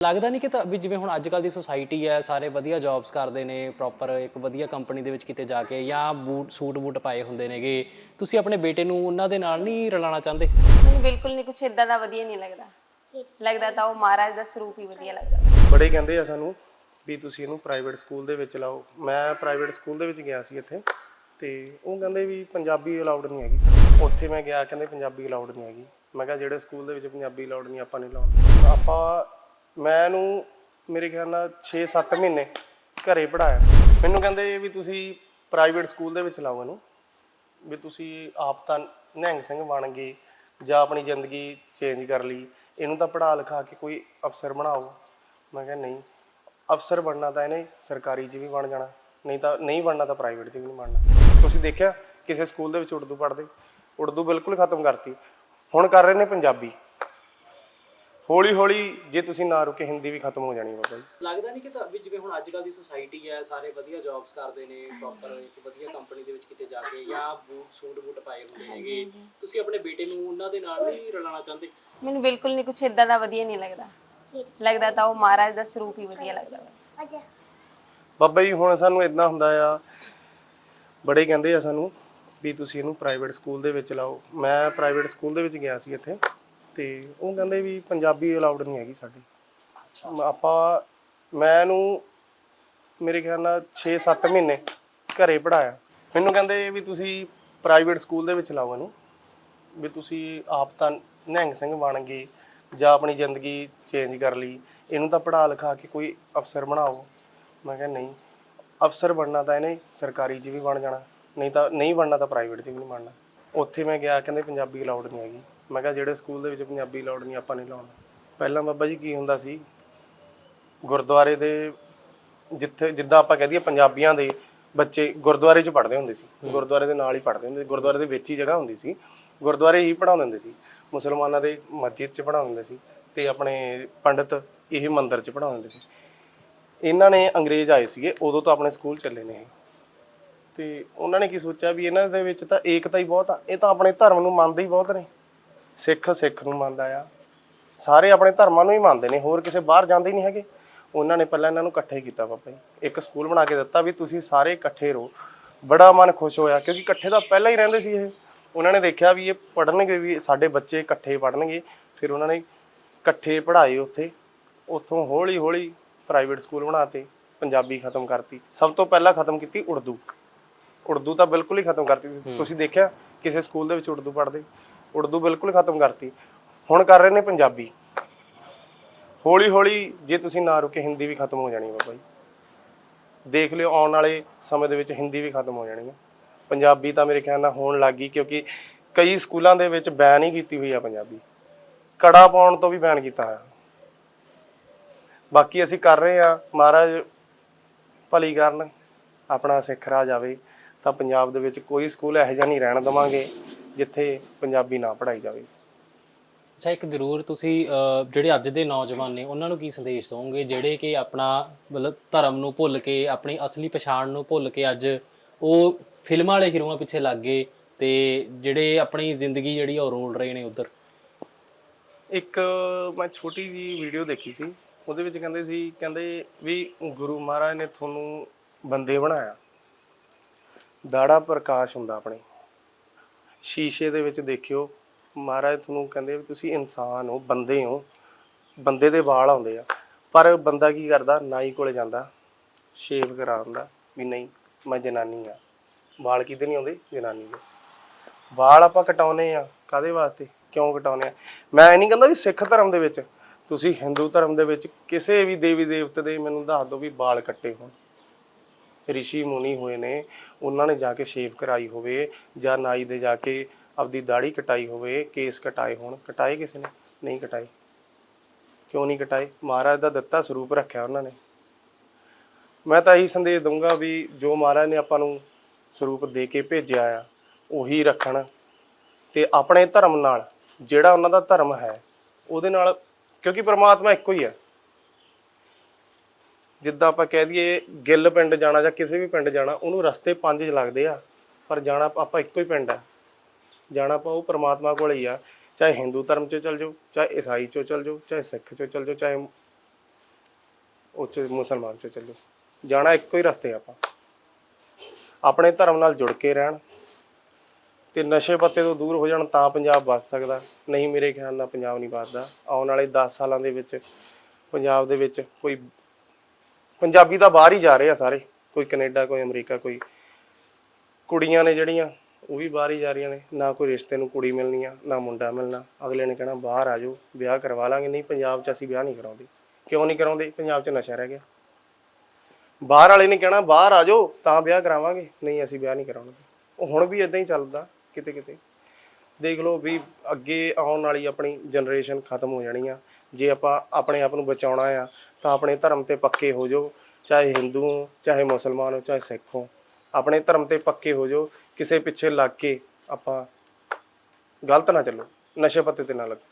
ਲੱਗਦਾ ਨਹੀਂ ਕਿ ਤਾਂ ਵੀ ਜਿਵੇਂ ਹੁਣ ਅੱਜ ਕੱਲ ਦੀ ਸੋਸਾਇਟੀ ਹੈ ਸਾਰੇ ਵਧੀਆ ਜੌਬਸ ਕਰਦੇ ਨੇ ਪ੍ਰੋਪਰ ਇੱਕ ਵਧੀਆ ਕੰਪਨੀ ਦੇ ਵਿੱਚ ਕਿਤੇ ਜਾ ਕੇ ਜਾਂ ਬੂਟ ਸੂਟ ਬੂਟ ਪਾਏ ਹੁੰਦੇ ਨੇਗੇ। ਤੁਸੀਂ ਆਪਣੇ ਬੇਟੇ ਨੂੰ ਉਹਨਾਂ ਦੇ ਨਾਲ ਨਹੀਂ ਰਲਾਉਣਾ ਚਾਹੁੰਦੇ? ਮੈਨੂੰ ਬਿਲਕੁਲ ਨਹੀਂ ਕੁਛ ਇਦਾਂ ਦਾ ਵਧੀਆ ਨਹੀਂ ਲੱਗਦਾ। ਲੱਗਦਾ ਤਾਂ ਉਹ ਮਹਾਰਾਜ ਦਾ ਸਰੂਪ ਹੀ ਵਧੀਆ ਲੱਗਦਾ। ਬੜੇ ਕਹਿੰਦੇ ਆ ਸਾਨੂੰ ਵੀ ਤੁਸੀਂ ਇਹਨੂੰ ਪ੍ਰਾਈਵੇਟ ਸਕੂਲ ਦੇ ਵਿੱਚ ਲਾਓ। ਮੈਂ ਪ੍ਰਾਈਵੇਟ ਸਕੂਲ ਦੇ ਵਿੱਚ ਗਿਆ ਸੀ ਇੱਥੇ ਤੇ ਉਹ ਕਹਿੰਦੇ ਵੀ ਪੰਜਾਬੀ ਅਲਾਉਡ ਨਹੀਂ ਹੈਗੀ ਉੱਥੇ ਮੈਂ ਗਿਆ ਕਹਿੰਦੇ ਪੰਜਾਬੀ ਅਲਾਉਡ ਨਹੀਂ ਹੈਗੀ। ਮੈਂ ਕਿਹਾ ਜਿਹੜੇ ਸਕੂਲ ਦੇ ਵਿੱਚ ਪੰਜਾਬੀ ਅਲਾਉਡ ਨਹੀਂ ਆਪਾਂ ਨਹੀਂ ਲਾਉਣੀ। ਆਪਾਂ ਮੈਂ ਇਹਨੂੰ ਮੇਰੇ ਖਿਆਲ ਨਾਲ 6-7 ਮਹੀਨੇ ਘਰੇ ਪੜਾਇਆ ਮੈਨੂੰ ਕਹਿੰਦੇ ਵੀ ਤੁਸੀਂ ਪ੍ਰਾਈਵੇਟ ਸਕੂਲ ਦੇ ਵਿੱਚ ਲਾਓ ਇਹਨੂੰ, ਵੀ ਤੁਸੀਂ ਆਪ ਤਾਂ ਨਿਹੰਗ ਸਿੰਘ ਬਣ ਗਏ ਜਾਂ ਆਪਣੀ ਜ਼ਿੰਦਗੀ ਚੇਂਜ ਕਰ ਲਈ। ਇਹਨੂੰ ਤਾਂ ਪੜ੍ਹਾ ਲਿਖਾ ਕੇ ਕੋਈ ਅਫਸਰ ਬਣਾਓ। ਮੈਂ ਕਿਹਾ ਨਹੀਂ, ਅਫਸਰ ਬਣਨਾ ਤਾਂ ਇਹਨੇ ਸਰਕਾਰੀ 'ਚ ਵੀ ਬਣ ਜਾਣਾ, ਨਹੀਂ ਤਾਂ ਨਹੀਂ ਬਣਨਾ ਤਾਂ ਪ੍ਰਾਈਵੇਟ 'ਚ ਵੀ ਨਹੀਂ ਬਣਨਾ। ਤੁਸੀਂ ਦੇਖਿਆ, ਕਿਸੇ ਸਕੂਲ ਦੇ ਵਿੱਚ ਉਰਦੂ ਪੜ੍ਹਦੇ, ਉਰਦੂ ਬਿਲਕੁਲ ਖਤਮ ਕਰਤੀ। ਹੁਣ ਕਰ ਰਹੇ ਨੇ ਪੰਜਾਬੀ। ਹੌਲੀ ਹੌਲੀ ਜੇ ਤੁਸੀਂ ਨਾ ਰੁਕੇ ਹਿੰਦੀ ਵੀ ਖਤਮ ਹੋ ਜਾਣੀ ਬਾਬਾ ਜੀ। ਲੱਗਦਾ ਨਹੀਂ ਕਿ ਤਾਂ ਵੀ ਜਿਵੇਂ ਹੁਣ ਅੱਜ ਕੱਲ ਦੀ ਸੋਸਾਇਟੀ ਹੈ ਸਾਰੇ ਵਧੀਆ ਜੌਬਸ ਕਰਦੇ ਨੇ ਪ੍ਰੋਪਰ ਇੱਕ ਵਧੀਆ ਕੰਪਨੀ ਦੇ ਵਿੱਚ ਕਿਤੇ ਜਾ ਕੇ ਜਾਂ ਬੂਟ ਸੂਟ ਬੂਟ ਪਾਏ ਹੁੰਦੇ ਨੇਗੇ ਤੁਸੀਂ ਆਪਣੇ ਬੇਟੇ ਨੂੰ ਉਹਨਾਂ ਦੇ ਨਾਲ ਨਹੀਂ ਰਲਾਉਣਾ ਚਾਹੁੰਦੇ? ਮੈਨੂੰ ਬਿਲਕੁਲ ਨਹੀਂ ਕੁਛ ਇਦਾਂ ਦਾ ਵਧੀਆ ਨਹੀਂ ਲੱਗਦਾ। ਲੱਗਦਾ ਤਾਂ ਉਹ ਮਹਾਰਾਜ ਦਾ ਸਰੂਪ ਹੀ ਵਧੀਆ ਲੱਗਦਾ। ਬਸ ਬਾਬਾ ਜੀ ਹੁਣ ਸਾਨੂੰ ਇਦਾਂ ਹੁੰਦਾ ਆ ਬੜੇ ਕਹਿੰਦੇ ਆ ਸਾਨੂੰ ਵੀ ਤੁਸੀਂ ਇਹਨੂੰ ਪ੍ਰਾਈਵੇਟ ਸਕੂਲ ਦੇ ਵਿੱਚ ਲਾਓ। ਮੈਂ ਪ੍ਰਾਈਵੇਟ ਸਕੂਲ ਦੇ ਵਿੱਚ ਗਿਆ ਸੀ ਇੱਥੇ। ਤੇ ਉਹ ਕਹਿੰਦੇ ਵੀ ਪੰਜਾਬੀ ਅਲਾਉਡ ਨਹੀਂ ਹੈਗੀ ਸਾਡੀ। ਆਪਾਂ ਮੈਂ ਇਹਨੂੰ ਮੇਰੇ ਖਿਆਲ ਨਾਲ 6-7 ਮਹੀਨੇ ਘਰੇ ਪੜਾਇਆ ਮੈਨੂੰ ਕਹਿੰਦੇ ਵੀ ਤੁਸੀਂ ਪ੍ਰਾਈਵੇਟ ਸਕੂਲ ਦੇ ਵਿੱਚ ਲਾਓ ਇਹਨੂੰ। ਵੀ ਤੁਸੀਂ ਆਪ ਤਾਂ ਨਿਹੰਗ ਸਿੰਘ ਬਣ ਗਏ ਜਾਂ ਆਪਣੀ ਜ਼ਿੰਦਗੀ ਚੇਂਜ ਕਰ ਲਈ। ਇਹਨੂੰ ਤਾਂ ਪੜ੍ਹਾ ਲਿਖਾ ਕੇ ਕੋਈ ਅਫਸਰ ਬਣਾਓ। ਮੈਂ ਕਿਹਾ ਨਹੀਂ ਅਫਸਰ ਬਣਨਾ ਤਾਂ ਇਹਨੇ ਸਰਕਾਰੀ 'ਚ ਵੀ ਬਣ ਜਾਣਾ। ਨਹੀਂ ਤਾਂ ਨਹੀਂ ਬਣਨਾ ਤਾਂ ਪ੍ਰਾਈਵੇਟ 'ਚ ਵੀ ਨਹੀਂ ਬਣਨਾ। ਉੱਥੇ ਮੈਂ ਗਿਆ ਕਹਿੰਦੇ ਪੰਜਾਬੀ ਅਲਾਉਡ ਨਹੀਂ ਹੈਗੀ। ਮੈਂ ਕਿਹਾ ਜਿਹੜੇ ਸਕੂਲ ਦੇ ਵਿੱਚ ਪੰਜਾਬੀ ਅਲਾਉਡ ਨਹੀਂ ਆਪਾਂ ਨਹੀਂ ਲਾਉਣਾ। ਪਹਿਲਾਂ ਬਾਬਾ ਜੀ ਕੀ ਹੁੰਦਾ ਸੀ? ਗੁਰਦੁਆਰੇ ਦੇ ਜਿੱਥੇ ਜਿੱਦਾਂ ਆਪਾਂ ਕਹਿ ਦਈਏ ਪੰਜਾਬੀਆਂ ਦੇ ਬੱਚੇ ਗੁਰਦੁਆਰੇ 'ਚ ਪੜ੍ਹਦੇ ਹੁੰਦੇ ਸੀ। ਗੁਰਦੁਆਰੇ ਦੇ ਨਾਲ ਹੀ ਪੜ੍ਹਦੇ ਹੁੰਦੇ ਸੀ। ਗੁਰਦੁਆਰੇ ਦੇ ਵਿੱਚ ਹੀ ਜਗ੍ਹਾ ਹੁੰਦੀ ਸੀ। ਗੁਰਦੁਆਰੇ ਹੀ ਪੜ੍ਹਾਉਂਦੇ ਹੁੰਦੇ ਸੀ। ਮੁਸਲਮਾਨਾਂ ਦੇ ਮਸਜਿਦ 'ਚ ਪੜ੍ਹਾਉਂਦੇ ਹੁੰਦੇ ਸੀ ਤੇ ਆਪਣੇ ਪੰਡਤ ਇਹ ਮੰਦਿਰ 'ਚ ਪੜ੍ਹਾਉਂਦੇ ਹੁੰਦੇ ਸੀ। ਇਹਨਾਂ ਨੇ ਅੰਗਰੇਜ਼ ਆਏ ਸੀਗੇ ਉਦੋਂ ਤਾਂ ਆਪਣੇ ਸਕੂਲ ਚੱਲੇ ਨੇ ਇਹ। ਤੇ ਉਹਨਾਂ ਨੇ ਕੀ ਸੋਚਿਆ ਵੀ ਇਹਨਾਂ ਦੇ ਵਿੱਚ ਤਾਂ ਏਕਤਾ ਹੀ ਬਹੁਤ ਆ। ਇਹ ਤਾਂ ਆਪਣੇ ਧਰਮ ਨੂੰ ਮੰਨਦੇ ਹੀ ਬਹੁਤ ਨੇ। ਸਿੱਖ ਸਿੱਖ ਨੂੰ ਮੰਨਦਾ ਆ। ਸਾਰੇ ਆਪਣੇ ਧਰਮਾਂ ਨੂੰ ਹੀ ਮੰਨਦੇ ਨੇ ਹੋਰ ਕਿਸੇ ਬਾਹਰ ਜਾਂਦੇ ਨਹੀਂ ਹੈਗੇ। ਉਹਨਾਂ ਨੇ ਪਹਿਲਾਂ ਇਹਨਾਂ ਨੂੰ ਇਕੱਠੇ ਕੀਤਾ ਬਾਬਾ ਜੀ। ਇੱਕ ਸਕੂਲ ਬਣਾ ਕੇ ਦਿੱਤਾ ਵੀ ਤੁਸੀਂ ਸਾਰੇ ਇਕੱਠੇ ਰਹੋ। ਬੜਾ ਮਨ ਖੁਸ਼ ਹੋਇਆ ਕਿਉਂਕਿ ਇਕੱਠੇ ਤਾਂ ਪਹਿਲਾਂ ਹੀ ਰਹਿੰਦੇ ਸੀ ਇਹ। ਉਹਨਾਂ ਨੇ ਦੇਖਿਆ ਵੀ ਇਹ ਪੜਨਗੇ ਵੀ ਸਾਡੇ ਬੱਚੇ ਇਕੱਠੇ ਪੜਨਗੇ ਫਿਰ ਉਹਨਾਂ ਨੇ ਇਕੱਠੇ ਪੜ੍ਹਾਏ ਉੱਥੇ। ਉੱਥੋਂ ਹੌਲੀ ਹੌਲੀ ਪ੍ਰਾਈਵੇਟ ਸਕੂਲ ਬਣਾਤੇ ਪੰਜਾਬੀ ਖਤਮ ਕਰਤੀ। ਸਭ ਤੋਂ ਪਹਿਲਾਂ ਖਤਮ ਕੀਤੀ ਉਰਦੂ। ਉਰਦੂ ਤਾਂ ਬਿਲਕੁਲ ਹੀ ਖਤਮ ਕਰਤੀ। ਤੁਸੀਂ ਦੇਖਿਆ ਕਿਸੇ ਸਕੂਲ ਦੇ ਵਿੱਚ ਉਰਦੂ ਪੜ੍ਹਦੇ। ਉਰਦੂ ਬਿਲਕੁਲ ਖਤਮ ਕਰਤੀ। ਹੁਣ ਕਰ ਰਹੇ ਨੇ ਪੰਜਾਬੀ। ਹੌਲੀ ਹੌਲੀ ਜੇ ਤੁਸੀਂ ਨਾ ਰੁਕੇ, ਹਿੰਦੀ ਵੀ ਖਤਮ ਹੋ ਜਾਣੀ ਬਾਬਾ ਜੀ। ਦੇਖ ਲਿਓ, ਆਉਣ ਵਾਲੇ ਸਮੇਂ ਦੇ ਵਿੱਚ ਹਿੰਦੀ ਵੀ ਖਤਮ ਹੋ ਜਾਣੀ ਹੈ ਪੰਜਾਬੀ ਤਾਂ ਮੇਰੇ ਖਿਆਲ ਨਾਲ ਹੋਣ ਲੱਗੀ ਕਿਉਂਕਿ ਕਈ ਸਕੂਲਾਂ ਦੇ ਵਿੱਚ ਬੈਨ ਹੀ ਕੀਤੀ ਹੋਈ ਆ ਪੰਜਾਬੀ। ਕੜਾ ਪਾਉਣ ਤੋਂ ਵੀ ਬੈਨ ਕੀਤਾ ਹੋਇਆ। ਬਾਕੀ ਅਸੀਂ ਕਰ ਰਹੇ ਆ, ਮਹਾਰਾਜ ਭਲੀ ਕਰਨ, ਆਪਣਾ ਸਿੱਖ ਰਾਜ ਆਵੇ, ਤਾਂ ਪੰਜਾਬ ਦੇ ਵਿੱਚ ਕੋਈ ਸਕੂਲ ਇਹੋ ਜਿਹਾ ਨਹੀਂ ਰਹਿਣ ਦਵਾਂਗੇ। ਜਿੱਥੇ ਪੰਜਾਬੀ ਨਾ ਪੜ੍ਹਾਈ ਜਾਵੇ। ਅੱਛਾ ਇੱਕ ਜ਼ਰੂਰ ਤੁਸੀਂ ਅਹ, ਜਿਹੜੇ ਅੱਜ ਦੇ ਨੌਜਵਾਨ ਨੇ ਉਹਨਾਂ ਨੂੰ ਕੀ ਸੰਦੇਸ਼ ਦਿਓਗੇ ਜਿਹੜੇ ਕਿ ਆਪਣਾ ਮਤਲਬ ਧਰਮ ਨੂੰ ਭੁੱਲ ਕੇ ਆਪਣੀ ਅਸਲੀ ਪਛਾਣ ਨੂੰ ਭੁੱਲ ਕੇ ਅੱਜ ਉਹ ਫਿਲਮਾਂ ਵਾਲੇ ਹੀਰੋਆਂ ਪਿੱਛੇ ਲੱਗ ਗਏ ਤੇ ਜਿਹੜੇ ਆਪਣੀ ਜ਼ਿੰਦਗੀ ਜਿਹੜੀ ਆ ਉਹ ਰੋਲ ਰਹੇ ਨੇ ਉਧਰ। ਇੱਕ ਮੈਂ ਛੋਟੀ ਜੀ ਵੀਡੀਓ ਦੇਖੀ ਸੀ ਉਹਦੇ ਵਿੱਚ ਕਹਿੰਦੇ ਸੀ ਕਹਿੰਦੇ ਵੀ ਗੁਰੂ ਮਹਾਰਾਜ ਨੇ ਤੁਹਾਨੂੰ ਬੰਦੇ ਬਣਾਇਆ। ਦਾੜਾ ਪ੍ਰਕਾਸ਼ ਹੁੰਦਾ ਆਪਣੇ। ਸ਼ੀਸ਼ੇ ਦੇ ਵਿੱਚ ਦੇਖਿਓ, ਮਹਾਰਾਜ ਤੁਹਾਨੂੰ ਕਹਿੰਦੇ ਵੀ ਤੁਸੀਂ ਇਨਸਾਨ ਹੋ, ਬੰਦੇ ਹੋ, ਬੰਦੇ ਦੇ ਵਾਲ ਆਉਂਦੇ ਆ, ਪਰ ਬੰਦਾ ਕੀ ਕਰਦਾ ਨਾਈ ਕੋਲੇ ਜਾਂਦਾ ਸ਼ੇਵ ਕਰਾਉਂਦਾ ਵੀ ਨਹੀਂ, ਮੈਂ ਜਨਾਨੀ ਆ। ਵਾਲ ਕਿਤੇ ਨਹੀਂ ਆਉਂਦੇ, ਜਨਾਨੀ ਦੇ। ਵਾਲ ਆਪਾਂ ਕਟਾਉਨੇ ਆ ਕਾਦੇ ਵਾਸਤੇ, ਕਿਉਂ ਕਟਾਉਨੇ ਆ? ਮੈਂ ਇਹ ਨਹੀਂ ਕਹਿੰਦਾ ਵੀ ਸਿੱਖ ਧਰਮ ਦੇ ਵਿੱਚ, ਤੁਸੀਂ ਹਿੰਦੂ ਧਰਮ ਦੇ ਵਿੱਚ ਕਿਸੇ ਵੀ ਦੇਵੀ ਦੇਵਤੇ ਦੇ ਮੈਨੂੰ ਦੱਸ ਦਿਓ ਵੀ ਵਾਲ ਕੱਟੇ ਹੋਣ। ਰਿਸ਼ੀ ਮੁਨੀ ਹੋਏ ਨੇ, ਉਹਨਾਂ ਨੇ ਜਾ ਕੇ ਸ਼ੇਵ ਕਰਾਈ ਹੋਵੇ ਜਾਂ ਨਾਈ ਦੇ ਜਾ ਕੇ ਆਪਦੀ ਦਾੜੀ ਕਟਾਈ ਹੋਵੇ, ਕੇਸ ਕਟਾਏ ਹੋਣ। ਕਟਾਏ ਕਿਸੇ ਨੇ? ਨਹੀਂ ਕਟਾਏ। ਕਿਉਂ ਨਹੀਂ ਕਟਾਏ? ਮਹਾਰਾਜ ਦਾ ਦਿੱਤਾ ਸਰੂਪ ਰੱਖਿਆ ਉਹਨਾਂ ਨੇ। ਮੈਂ ਤਾਂ ਇਹੀ ਸੰਦੇਸ਼ ਦਊਂਗਾ ਵੀ ਜੋ ਮਹਾਰਾਜ ਨੇ ਆਪਾਂ ਨੂੰ ਸਰੂਪ ਦੇ ਕੇ ਭੇਜਿਆ ਆ, ਉਹੀ ਰੱਖਣ ਤੇ ਆਪਣੇ ਧਰਮ ਨਾਲ ਜਿਹੜਾ ਉਹਨਾਂ ਦਾ ਧਰਮ ਹੈ, ਉਹਦੇ ਨਾਲ ਕਿਉਂਕਿ ਪਰਮਾਤਮਾ ਇੱਕੋ ਹੀ ਹੈ ਜਿੱਦਾਂ ਆਪਾਂ ਕਹਿ ਦਈਏ ਗਿੱਲ ਪਿੰਡ ਜਾਣਾ ਜਾਂ ਕਿਸੇ ਵੀ ਪਿੰਡ ਜਾਣਾ, ਉਹਨੂੰ ਰਸਤੇ ਪੰਜ ਲੱਗਦੇ ਆ, ਪਰ ਜਾਣਾ ਆਪਾਂ ਇੱਕੋ ਹੀ ਪਿੰਡ ਆ। ਜਾਣਾ ਆਪਾਂ ਉਹ ਪ੍ਰਮਾਤਮਾ ਕੋਲ ਹੀ ਆ, ਚਾਹੇ ਹਿੰਦੂ ਧਰਮ 'ਚ ਚੱਲ ਜਾਓ, ਚਾਹੇ ਈਸਾਈ 'ਚੋਂ ਚੱਲ ਜਾਓ, ਚਾਹੇ ਸਿੱਖ 'ਚੋਂ ਚੱਲ ਜਾਓ, ਚਾਹੇ ਉਹ 'ਚ ਮੁਸਲਮਾਨ 'ਚ ਜਾਓ। ਜਾਣਾ ਇੱਕੋ ਹੀ ਰਸਤੇ ਆਪਾਂ। ਆਪਣੇ ਧਰਮ ਨਾਲ ਜੁੜ ਕੇ ਰਹਿਣ, ਤੇ ਨਸ਼ੇ ਪੱਤੇ ਤੋਂ ਦੂਰ ਹੋ ਜਾਣ ਤਾਂ ਪੰਜਾਬ ਬਚ ਸਕਦਾ। ਨਹੀਂ ਮੇਰੇ ਖਿਆਲ ਨਾਲ ਪੰਜਾਬ ਨਹੀਂ ਬਚਦਾ ਆਉਣ ਵਾਲੇ 10 ਸਾਲਾਂ ਦੇ ਵਿੱਚ ਪੰਜਾਬ ਦੇ ਵਿੱਚ ਕੋਈ ਪੰਜਾਬੀ ਤਾਂ ਬਾਹਰ ਹੀ ਜਾ ਰਹੇ ਆ ਸਾਰੇ। ਕੋਈ ਕੈਨੇਡਾ, ਕੋਈ ਅਮਰੀਕਾ, ਕੋਈ ਕੁੜੀਆਂ ਨੇ ਜਿਹੜੀਆਂ, ਉਹ ਵੀ ਬਾਹਰ ਹੀ ਜਾ ਰਹੀਆਂ ਨੇ। ਨਾ ਕੋਈ ਰਿਸ਼ਤੇ ਨੂੰ ਕੁੜੀ ਮਿਲਣੀ ਆ, ਨਾ ਮੁੰਡਾ ਮਿਲਣਾ। ਅਗਲੇ ਨੇ ਕਹਿਣਾ, ਬਾਹਰ ਆ ਜਾਓ, ਵਿਆਹ ਕਰਵਾ ਲਾਂਗੇ। ਨਹੀਂ, ਪੰਜਾਬ 'ਚ ਅਸੀਂ ਵਿਆਹ ਨਹੀਂ ਕਰਾਉਂਦੇ। ਕਿਉਂ ਨਹੀਂ ਕਰਾਉਂਦੇ? ਪੰਜਾਬ 'ਚ ਨਸ਼ਾ ਰਹਿ ਗਿਆ। ਬਾਹਰ ਵਾਲੇ ਨੇ ਕਹਿਣਾ, ਬਾਹਰ ਆ ਜਾਓ, ਤਾਂ ਵਿਆਹ ਕਰਾਵਾਂਗੇ। ਨਹੀਂ, ਅਸੀਂ ਵਿਆਹ ਨਹੀਂ ਕਰਾਉਣਾ ਉਹ ਹੁਣ ਵੀ ਇਦਾਂ ਹੀ ਚੱਲਦਾ, ਕਿਤੇ ਕਿਤੇ। ਦੇਖ ਲਓ ਵੀ ਅੱਗੇ ਆਉਣ ਵਾਲੀ ਆਪਣੀ ਜਨਰੇਸ਼ਨ ਖਤਮ ਹੋ ਜਾਣੀ ਆ। ਜੇ ਆਪਾਂ ਆਪਣੇ ਆਪ ਨੂੰ ਬਚਾਉਣਾ ਆ ਤਾਂ ਆਪਣੇ ਧਰਮ ਤੇ ਪੱਕੇ ਹੋ ਜਾਓ, ਚਾਹੇ ਹਿੰਦੂ ਹੋ, ਚਾਹੇ ਮੁਸਲਮਾਨ ਹੋ, ਚਾਹੇ ਸਿੱਖ ਹੋ। ਆਪਣੇ ਧਰਮ ਤੇ ਪੱਕੇ ਹੋ ਜਾਓ, ਕਿਸੇ ਪਿੱਛੇ ਲੱਗ ਕੇ ਆਪਾਂ ਗਲਤ ਨਾ ਚੱਲੋ, ਨਸ਼ੇ ਪੱਤੇ ਤੇ ਨਾ ਲੱਗੋ।